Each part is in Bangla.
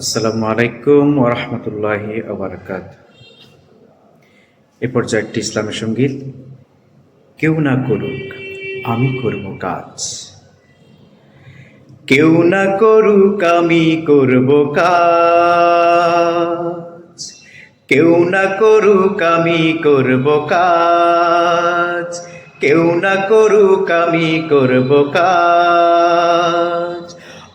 আসসালামু আলাইকুম ওরহমতুল্লাহি আবরকাত এ পর্যায়ে একটি ইসলামী সংগীত, কেউ না করুক, আমি করব কাজ। কেউ না করুক, আমি করব কাজ। কেউ না করুক, আমি করব কাজ। কেউ না করুক, আমি করব কাজ।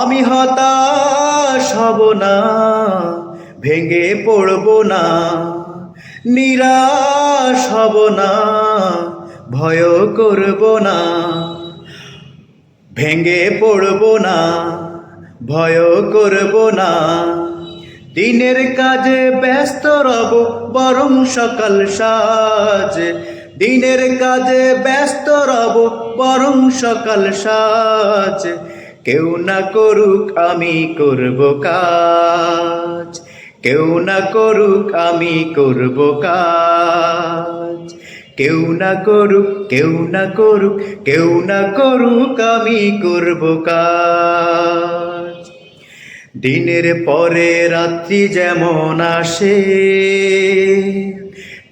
আমি হতাশ হব না, ভেঙে পড়ব না, নিরাশ হব না ভয় করব না, ভেঙে পড়ব না ভয় করব না। দিনের কাজে ব্যস্ত রব, বরং সকাল সাজ। দিনের কাজে ব্যস্ত রব, বরং সকাল সাজ। কেউ না করুক আমি করব কাজ। কেউ না করুক আমি করব কাজ। কেউ না করুক, কেউ না করুক, কেউ না করুক আমি করব কাজ। দিনের পরে রাত্রি যেমন আসে,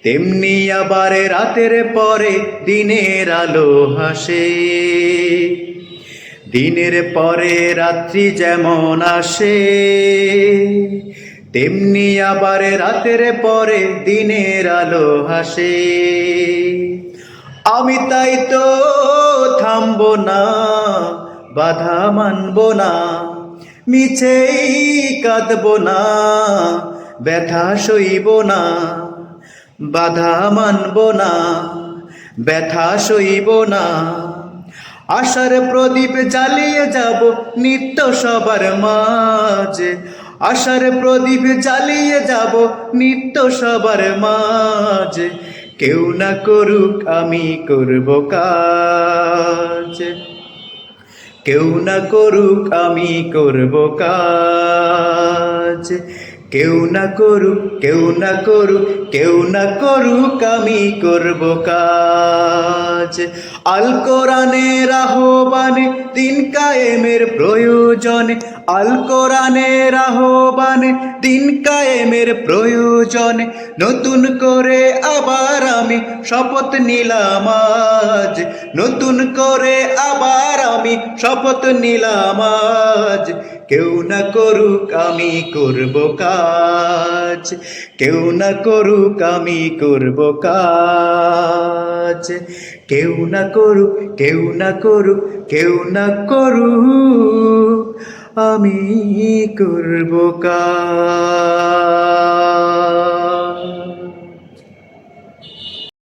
তেমনি আবার রাতের পরে দিনের আলো হাসে। দিনের পরে রাত্রি যেমন আসে, তেমনি আবার রাতের পরে দিনের আলো হাসে আমি তাই তো থামবো না, বাধা মানব না, মিছেই কাঁদব না, ব্যথা সইব না, বাধা মানব না, ব্যথা সইব না। আশার প্রদীপ জ্বালিয়ে যাব নিত্য সবার মাঝে। আশার প্রদীপ জ্বালিয়ে যাব নিত্য সবার মাঝে। কেউ না করুক আমি করব কাজ। কেউ না করুক আমি করব কাজ। কেউ না করুক, কেউ না করুক, কেউ না করুক, আমি করব কাজ। আল কোরআনের আহ্বানে, দিন কায়েমের প্রয়োজনে। আল কোরআনের আহ্বানে, দিন কায়েমের প্রয়োজনে। নতুন করে আবার আমি শপথ নিলাম আজ। নতুন করে আবার আমি শপথ নিলাম আজ। কেউ না করুক আমি করব কাজ। কেউ না করুক আমি করব কাজ। কেউ না করুক, কেউ না করুক, কেউ না করুক, আমি করব কাজ।